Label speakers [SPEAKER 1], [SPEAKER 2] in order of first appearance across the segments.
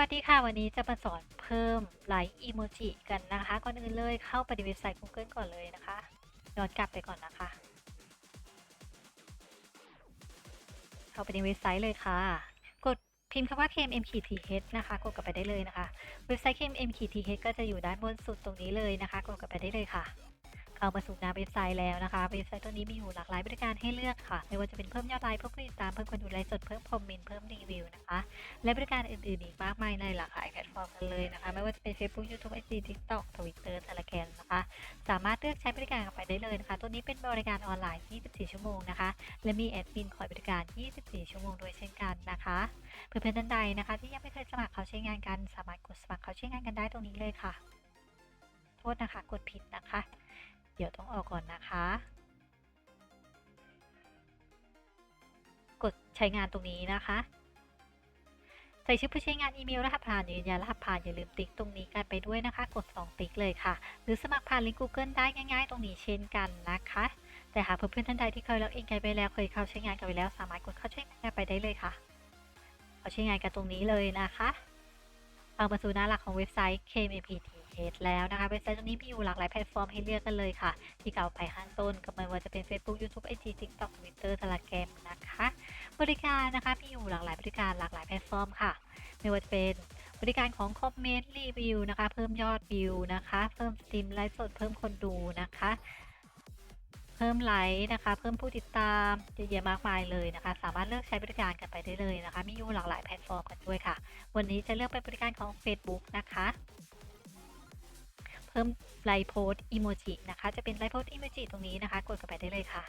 [SPEAKER 1] วัสดีค่ะ วันนี้จะมาสอนเพิ่มไลค์อีโมจิกันนะคะ ก่อนอื่นเลยเข้าไปในเว็บไซต์ Google ก่อนเลยนะคะย้อนกลับไปก่อนนะคะ เข้าไปในเว็บไซต์เลยค่ะ กดพิมพ์คำว่า KMMKTH นะคะ กดกลับไปได้เลยนะคะ เว็บไซต์ KMMKTH ก็จะอยู่ด้านบนสุดตรงนี้เลยนะคะ กดกลับไปได้เลยค่ะ เข้ามาสู่หน้าเว็บไซต์แล้วนะคะ เว็บไซต์ตัวนี้มีอยู่หลากหลายบริการให้เลือกค่ะ ไม่ว่าจะเป็นเพิ่มยอดไลค์เพิ่มผู้ติดตามเพิ่มคนดูไลฟ์สดเพิ่มคอมเมนต์เพิ่มรีวิวนะคะ และบริการอื่นๆอีกมากมายในหลากหลายแพลตฟอร์มกันเลยนะคะ ไม่ว่าจะเป็น Facebook YouTube IG TikTok Twitter Telegram นะคะ สามารถเลือกใช้บริการกันไปได้เลยนะคะ ตัวนี้เป็นบริการออนไลน์ 24 ชั่วโมงนะคะ และมีแอดมินคอยบริการ 24 ชั่วโมงโดยเช่นกันนะคะ เพื่อนๆท่านใดนะคะ ที่ยังไม่เคยสมัครเขาใช้งานกัน สามารถกดสมัครเขาใช้งานกันได้ตรงนี้เลยค่ะ โทษนะคะ กดผิดนะคะ เดี๋ยวต้องออกก่อนนะคะ กดใช้งานตรงนี้นะคะ ใส่ชื่อผู้ใช้งานอีเมลรหัสผ่านยืนยันรหัสผ่านอย่าลืมติ๊กตรงนี้กันไปด้วยนะคะ กด 2 ติ๊กเลยค่ะ หรือสมัครผ่านลิงก์ Google ได้ง่าย ๆ ตรงนี้เช่นกันนะคะแต่หากเพื่อนๆท่านใดที่เคยล็อกอินกันไปแล้วเคยเข้าใช้งานกันไปแล้วสามารถกดเข้าใช้งานไปได้เลยค่ะเข้าใช้งานกันตรงนี้เลยนะคะเอามาสู่หน้าหลักของเว็บไซต์ KMPT KMPTH แล้วนะคะเว็บไซต์ตรงนี้มีอยู่หลากหลายแพลตฟอร์มให้เลือกกันเลยค่ะ ที่กล่าวไปข้างต้นก็ไม่ว่าจะเป็น Facebook YouTube IG TikTok Twitter Telegram นะคะ บริการนะคะมีอยู่หลากหลายบริการหลากหลายแพลตฟอร์มค่ะ ไม่ว่าจะเป็นบริการของคอมเมนต์รีวิวนะคะ เพิ่มยอดวิวนะคะ เพิ่มสตรีมไลฟ์สดเพิ่มคนดูนะคะ เพิ่มไลค์นะคะ เพิ่มผู้ติดตามเยอะแยะมากมายเลยนะคะ สามารถเลือกใช้บริการกันไปได้เลยนะคะ มีอยู่หลากหลายแพลตฟอร์มกันด้วยค่ะ วันนี้จะเลือกเป็นบริการของ Facebook นะคะ พิ่มไลโพสอีโมจินะคะ จะเป็นไลโพสอีโมจิตรงนี้นะคะ กดเข้าไปได้เลยค่ะ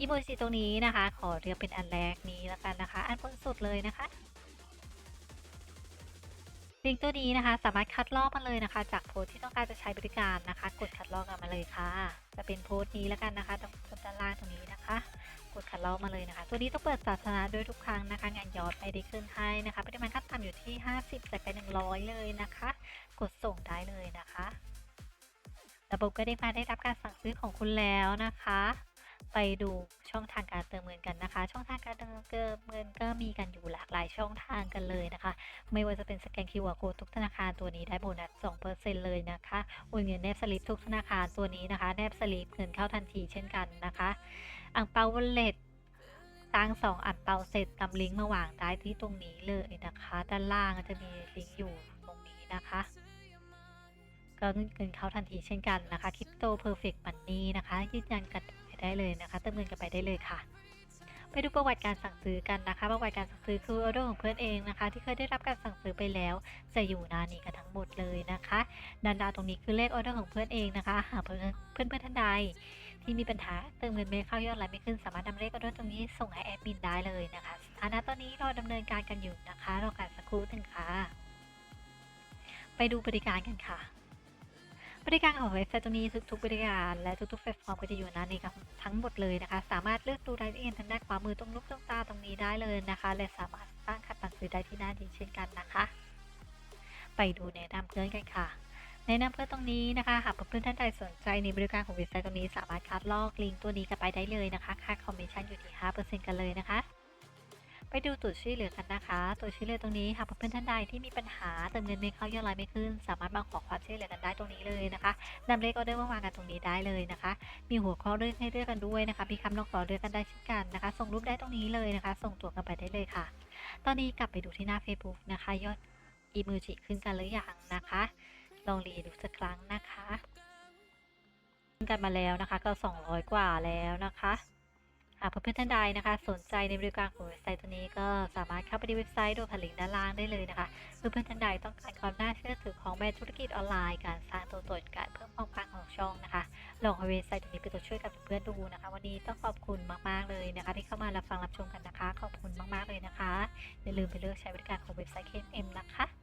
[SPEAKER 1] อีโมจิตรงนี้นะคะ ขอเลือกเป็นอันแรกนี้แล้วกันนะคะ อันบนสุดเลยนะคะลิงก์ตัวนี้นะคะ สามารถคัดลอกมาเลยนะคะ จากโพสที่ต้องการจะใช้บริการนะคะ กดคัดลอกกันมาเลยค่ะ จะเป็นโพสนี้แล้วกันนะคะตรงด้านล่างตรงนี้นะคะ กดคัดลอกมาเลยนะคะ ตัวนี้ต้องเปิดสาธาด้วยทุกครั้งนะคะ งานยอดไม่ได้ขึ้นให้นะคะปริมาณขั้นต่ำอยู่ที่ 50ใส่ไป100 เลยนะคะ กดส่งได้เลยนะคะ ระบบก็ได้มาได้รับการสั่งซื้อของคุณแล้วนะคะ ไปดูช่องทางการเติมเงินกันนะคะ ช่องทางการเติมเงินก็มีกันอยู่หลากหลายช่องทางกันเลยนะคะ ไม่ว่าจะเป็นสแกน QR Code ทุกธนาคารตัวนี้ได้โบนัส2%เลยนะคะโอนเงินแนบสลิปทุกธนาคารตัวนี้นะคะ แนบสลิปเงินเข้าทันทีเช่นกันนะคะ อ่างเปาวอลเล็ตตั้งสองอ่างเปาเสร็จนำลิงก์มาวางได้ที่ตรงนี้เลยนะคะ ด้านล่างจะมีลิงก์อยู่ตรงนี้นะคะ ก็เงินเข้าทันทีเช่นกันนะคะ Crypto Perfect Money นะคะยืนยันกันไปได้เลยนะคะ เติมเงินกันไปได้เลยค่ะไปดูประวัติการสั่งซื้อกันนะคะ ประวัติการสั่งซื้อคือออเดอร์ของเพื่อนเองนะคะ ที่เคยได้รับการสั่งซื้อไปแล้ว จะอยู่หนานี้กันทั้งหมดเลยนะคะดันดาตรงนี้คือเลขออเดอร์ของเพื่อนเองนะคะหากเพื่อนเพื่อนเพื่อนท่านใด ที่มีปัญหาเติมเงินไม่เข้ายอดไลน์ไม่ขึ้น สามารถนำเลขออเดอร์ตรงนี้ส่งให้แอดมินได้เลยนะคะสถานะตอนนี้เรอดำเนินการกันอยู่นะคะรอการสักครู่หนึ่งค่ะ ไปดูบริการกันค่ะ บริการของเว็บไซต์ตรงนี้ทุกๆบริการและทุกๆแพลตฟอร์มก็จะอยู่นั้นนี้ครับทั้งหมดเลยนะคะ สามารถเลือกดูรายละเอียดทางด้านขวามือตรงลูกตรงตาตรงนี้ได้เลยนะคะ และสามารถสร้างคัดบัตรซื้อได้ที่หน้านี้เช่นกันนะคะ ไปดูแนะนำเพื่อนกันค่ะ แนะนำเพื่อตรงนี้นะคะ หากเพื่อนท่านใดสนใจในบริการของเว็บไซต์ตรงนี้สามารถคัดลอกลิงก์ตัวนี้กันไปได้เลยนะคะค่าคอมมิชชั่นอยู่ที่ 5%กันเลยนะคะ ไปดูตัวช่วยเหลือกันนะคะ ตัวช่วยเหลือตรงนี้หากเพื่อนท่านใดที่มีปัญหาเติมเงินไม่เข้ายอดไลน์ไม่ขึ้น สามารถมาขอความช่วยเหลือกันได้ตรงนี้เลยนะคะนำเลขออเดอร์มาวางกันตรงนี้ได้เลยนะคะ มีหัวข้อเรื่องให้เลือกกันด้วยนะคะมีคำลองต่อเลือกกันได้เช่นกันนะคะ ส่งรูปได้ตรงนี้เลยนะคะ ส่งตัวกันไปได้เลยค่ะ ตอนนี้กลับไปดูที่หน้า Facebook นะคะ ยอดอีโมจิขึ้นกันหรือยังนะคะ ลองรีดูสักครั้งนะคะขึ้นกันมาแล้วนะคะ ก็ 200 กว่าแล้วนะคะหากเพื่อนๆท่านใดนะคะ สนใจในบริการของเว็บไซต์ตัวนี้ก็สามารถเข้าไปที่เว็บไซต์โดยผ่านลิงก์ด้านล่างได้เลยนะคะเพื่อนๆท่านใดต้องการความน่าเชื่อถือของแบรนด์ธุรกิจออนไลน์การสร้างตัวตนการเพิ่มความปังของช่องนะคะลองเอาเว็บไซต์ตัวนี้เป็นตัวช่วยกับเพื่อนๆดูนะคะ วันนี้ต้องขอบคุณมากๆเลยนะคะ ที่เข้ามารับฟังรับชมกันนะคะ ขอบคุณมากๆเลยนะคะอย่าลืมไปเลือกใช้บริการของเว็บไซต์ KMM นะคะ